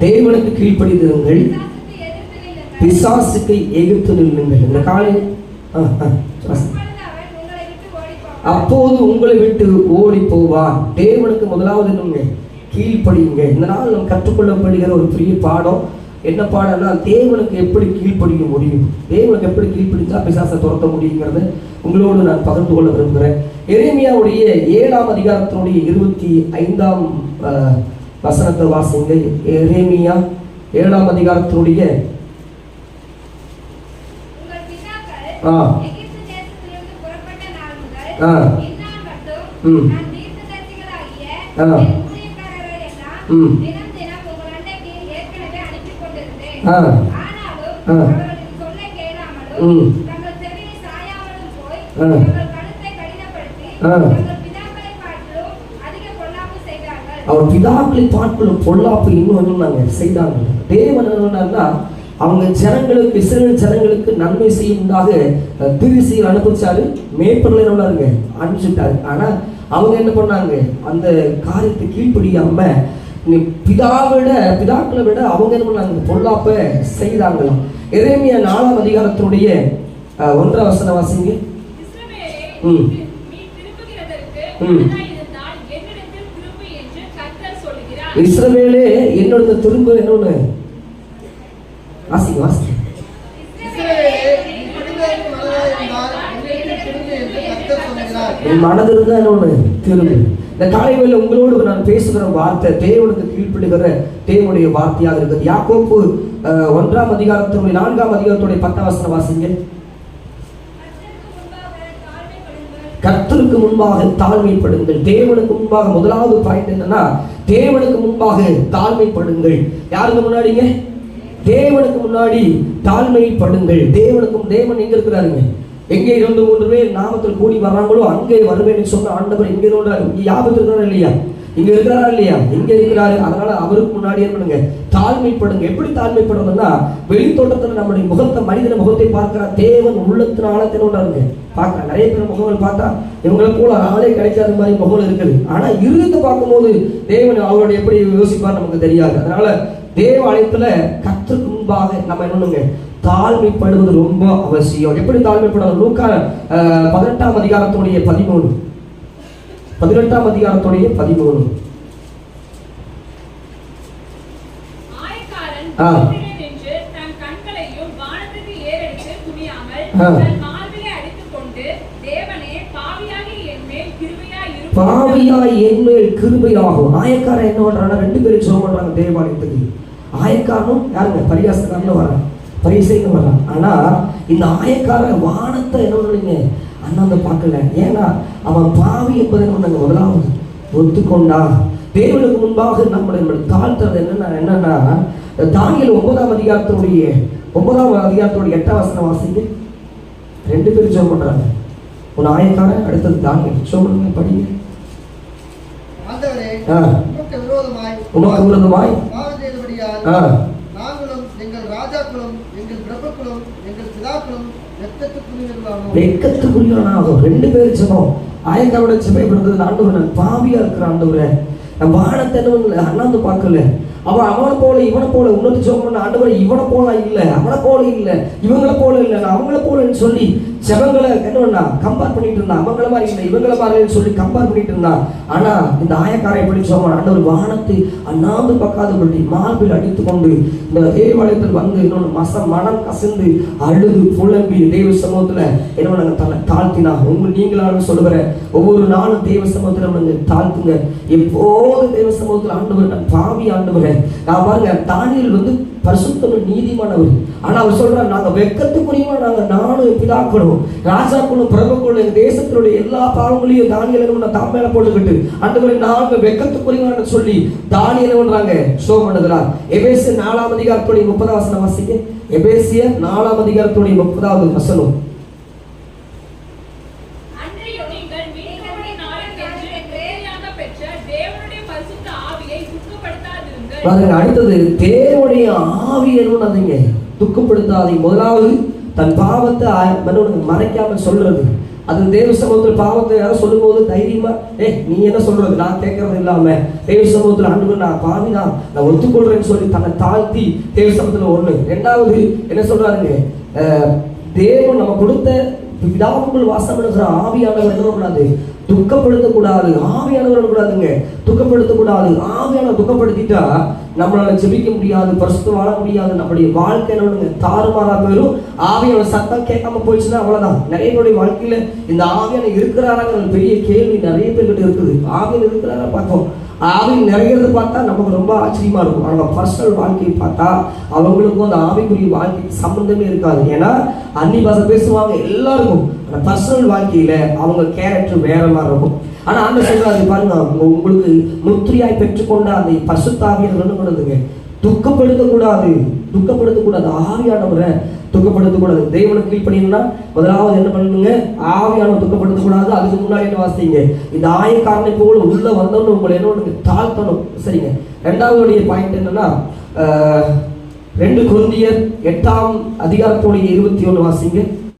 தேவனுக்கு கீழ்ப்படிந்திருங்கள். பிசாசுக்கு எதிர்த்து நில்லுங்கள். இந்த காலை அப்போது உங்களை விட்டு ஓடி போவார் தேவனுக்கு முதலாவது நீங்க கீழ்ப்படியுங்க இந்த நாள் நம்ம கற்றுக்கொள்ளப்படுகிற ஒரு பெரிய பாடம். என்ன பாடம்னா தேவனுக்கு எப்படி கீழ்ப்படிய முடியும்? தேவனுக்கு எப்படி கீழ்ப்படிச்சா பிசாசை துரத்த முடியுங்கிறத உங்களோடு நான் பகிர்ந்து கொள்ள விரும்புகிறேன். எளிமையாவுடைய ஏழாம் அதிகாரத்தினுடைய இருபத்தி ஐந்தாம் அஹ், வசனத்தை வாசிங்க எரேமியா ஏழாம் அதிகாரத்தினுடைய ஆ. ஆ. ம். ம். ம். ஆ. தங்கள் பிதாக்களைப் பார்க்கிலும் அதிக பொல்லாப்பு அவர் பிதாக்களை பார்க்கலும் பொல்லாப்பு இன்னும் என்னன்னாங்க செய்தாங்க. தேவன் என்னன்னா அவங்க ஜனங்களுக்கு இஸ்ரேல் ஜனங்களுக்கு நன்மை செய்யும்தாக திருசியில் அனுப்பிச்சாரு. மேற்பொருள் என்னங்க அனுப்பிச்சுட்டாரு. ஆனா அவங்க என்ன பண்ணாங்க? அந்த காரியத்தை கீழ்ப்படியாம பிதாவிட பிதாக்களை விட அவங்க என்ன பண்ணாங்க? பொல்லாப்ப செய்தாங்களாம். எரேமியா நாலாம் அதிகாரத்தினுடைய ஒன்றாம் வசன வாசிங்க. ம். ம். இஸ்ரவேலே என்னோட திரும்ப என்னொன்னு வாசிங்க வாசிங்க இஸ்ரவேலே, என் மனதில் இருந்தா என்னொன்னு திரும்பு. இந்த காலை வேளையில உங்களோடு நான் பேசுகிற வார்த்தை தேவனுக்கு கீழ்ப்படுகிற தேவனுடைய வார்த்தையாக இருக்குது. யாக்கோப்பு ஒன்றாம் அதிகாரத்தினுடைய நான்காம் அதிகாரத்துடைய பத்தாம் வசனம் வாசிங்க. கர்த்தருக்கு முன்பாக தாழ்மைப்படுங்கள். தேவனுக்கு முன்பாக முதலாவது பாயிண்ட் என்னன்னா தேவனுக்கு முன்பாக தாழ்மைப்படுங்கள். யாருக்கு முன்னாடிங்க? தேவனுக்கு முன்னாடி தாழ்மைப்படுங்கள். தேவனுக்கும் தேவன் எங்க இருக்கிறாருங்க? எங்கே இருந்து மூன்று பேர் நாமத்தில் கூடி வர்றாங்களோ அங்கே வருவேன்னு சொன்ன ஆண்டவர் எங்கே இருக்கிறார் இங்க யாபத்து இல்லையா? இங்க இருக்கிறாரா இல்லையா? இங்க இருக்கிறாரு. அதனால அவருக்கு முன்னாடி என்ன பண்ணுங்க? தாழ்மைப்படுங்க. எப்படி தாழ்மைப்படணும்னா வெளித்தோட்டத்துல நம்முடைய முகத்தை மனிதன முகத்தை பார்க்கிற தேவன் உள்ளத்தின் ஆழத்தினோட உண்டாருங்க பார்க்க நிறைய பேர் முகங்கள் பார்த்தா இவங்களை போல ஆளே கிடைக்காத மாதிரி முகங்கள் இருக்குது. ஆனா இருந்து பார்க்கும்போது தேவன் அவரோட எப்படி யோசிப்பார் நமக்கு தெரியாது. அதனால தேவாலயத்துல கற்றுக்கு முன்பாக நம்ம என்னங்க தாழ்மைப்படுவது ரொம்ப அவசியம். எப்படி தாழ்மைப்படுவது லூக்கா பதினெட்டாம் அதிகாரத்துடைய பதிமூணு. பதினெட்டாம் அதிகாரத்துடைய பதிமூணு. ஆ. தூணிலே நின்று தன் கண்களையும் வானத்துக்கு ஏறெடுத்து குனியாமல் ஆ. தன் மார்பிலே அடித்துக்கொண்டு, தேவனே, பாவியாகிய என் மேல் கிருபையாய் இரும் பாவியா என்மேல் கிருபையாகும். ஆயக்காரன் என்ன பண்றாங்க ரெண்டு பேரும் சொல்ல பண்றாங்க தேவாலயத்துக்கு. ஆயக்காரனும் யாருங்க? பரியாசக்காரனும் வரான் பரிசைன்னு வரான் ஆனா இந்த ஆயக்காரன் வானத்தை என்ன பண்ணுங்க அண்ணாந்த பார்க்கல ஏன்னா அவன் பாவி என்பதை நம்ம நாங்க முதலாவது ஒத்துக்கொண்டா? தேவனுக்கு முன்பாக நம்மளை தாழ்த்துறது என்னன்னா என்னன்னா தானியல் ஒன்பதாம் அதிகாரத்தினுடைய ஒன்பதாம் அதிகாரத்தினுடைய எட்டாம் வசனம் வாசிங்க. ரெண்டு பேரும் ஜெபம் பண்றாங்க. உன் ஆயக்காரன் அடுத்தது தானியல். படிங்க. ஆண்டவரே, ஆ. உமக்கு விரோதமாய் உமக்கு விரோதமாய்? எங்கள் ராஜாக்களும் எங்கள் பிரபுக்களும் எங்கள் பிதாக்களும் வெக்கத்துக்குரியவனா ஆகும் ரெண்டு பேரும் ஆயங்காவோட ஆயக்காரோட பிறந்தது ஆண்டவர் நான் பாவியா இருக்கிற ஆண்டவரை. நான் வானத்தை அண்ணாந்து பார்க்கல. அவன் அவனை போல இவனை போல உன்னது ஜெபம் ஆண்டவர் இவனை போல இல்லை அவனை போல இல்லை இவங்களை போல இல்லை நான் அவங்கள போலன்னு சொல்லி செவங்களை என்ன பண்ணா கம்பேர் பண்ணிட்டு இருந்தான் அவங்கள மாதிரி இல்லை இவங்கள மாதிரி சொல்லி கம்பேர் பண்ணிட்டு இருந்தான் ஆனா இந்த ஆயக்காரை எப்படி சொல்லுவான் ஆண்டவர் வானத்தை அண்ணாந்து பார்க்காதபடி மார்பில் அடித்து கொண்டு இந்த தேவாலயத்தில் வந்து இன்னொன்று மச மனம் கசிந்து அழுது புலம்பி தெய்வ சமூகத்துல என்ன நாங்கள் தலை தாழ்த்தினா உங்க நீங்களாலும் சொல்லுகிற ஒவ்வொரு நாளும் தேவ சமூகத்துல வந்து தாழ்த்துங்க. எப்போது தேவ சமூகத்தில் ஆண்டவர் நான் பாவி ஆண்டவரே. நான் பாருங்க தானியல் வந்து பரிசுத்தம் நீதிமானவர் ஆனா அவர் சொல்றார் நாங்க வெக்கத்துக்குரியவா நாங்க நானும் பிதாக்களும் ராஜாக்களும் பிரபுக்களும் எங்க தேசத்தினுடைய எல்லா பாவங்களையும் தானியல் தாம் மேல போட்டுக்கிட்டு ஆண்டவரை நாங்க வெக்கத்துக்குரியவான்னு சொல்லி தானியல் பண்றாங்க ஷோ பண்ணுகிறார். எபேசிய நாலாம் அதிகாரத்துடைய முப்பதாம் வசனம் வாசிக்க எபேசிய நாலாம் அதிகாரத்துடைய முப்பதாவது வசனம். பாருங்க அடுத்தது தேவனுடைய ஆவி என்னதுங்க துக்கப்படுத்தாதீங்க. முதலாவது தன் பாவத்தை ஆ- மனுவனுக்கு மறைக்காமல் சொல்றது. அது தேவ சமூகத்தில் பாவத்தை யாரும் சொல்லும்போது தைரியமா ஏ நீ என்ன சொல்றது? நான் கேட்கறது இல்லாம தேவ சமூகத்தில் ஆண்டு நான் பாவிதான். நான் ஒத்துக்கொள்றேன்னு சொல்லி தன்னை தாழ்த்தி தேவ சமூகத்தில் ஒண்ணு. ரெண்டாவது என்ன சொல்றாருங்க? தேவன் நம்ம கொடுத்த பிதாவுக்குள் வாசம் எடுக்கிற ஆவியானவர் என்ன கூடாது. துக்கப்படுத்தக்கூடாது. ஆவியானவர் கூடாதுங்க. துக்கப்படுத்தக்கூடாது. ஆவியான துக்கப்படுத்திட்டா நம்மளால ஜெபிக்க முடியாது பரிசுத்தம் வாழ முடியாது. நம்முடைய வாழ்க்கை என்ன தாறுமாறா போயிடும். ஆவியோட சத்தம் கேட்காம போயிடுச்சுன்னா அவ்வளவுதான். நிறைய பேருடைய வாழ்க்கையில இந்த ஆவியான இருக்கிறாராங்கிற பெரிய கேள்வி நிறைய பேர்கிட்ட இருக்குது. ஆவியன் இருக்கிறாரா பார்ப்போம். ஆவின் நிறைகிறது பார்த்தா நமக்கு ரொம்ப ஆச்சரியமா இருக்கும். அவங்க பர்சனல் வாழ்க்கையை பார்த்தா அவங்களுக்கும் அந்த ஆவிக்குரிய வாழ்க்கைக்கு சம்பந்தமே இருக்காது. ஏன்னா அன்னி பாஷை பேசுவாங்க எல்லாருக்கும். அந்த பர்சனல் வாழ்க்கையில அவங்க கேரக்டர் வேற மாதிரி இருக்கும். ஆனா அந்த சொல்றாரு பாருங்க உங்களுக்கு முத்திரியாய் பெற்றுக்கொண்ட அந்த பசுத்தாவியர் என்ன துக்கப்படுத்தக்கூடாது. துக்கப்படுத்தக்கூடாது. ஆவியானவரை துக்கப்படுத்தக்கூடாது. தெய்வனை கீழ்ப்படினா முதலாவது என்ன பண்ணணுங்க ஆவியான துக்கப்படுத்தக்கூடாது. அதுக்கு முன்னாடி என்ன வாசிங்க? இந்த ஆயக்காரனை போல உள்ள வந்தவன்னு உங்களை என்ன பண்ணுங்க? தாழ்த்தணும். சரிங்க. ரெண்டாவது பாயிண்ட் என்னன்னா ரெண்டு குருந்தியர் எட்டாம் அதிகாரத்தோடைய இருபத்தி ஒன்று வாசிங்க.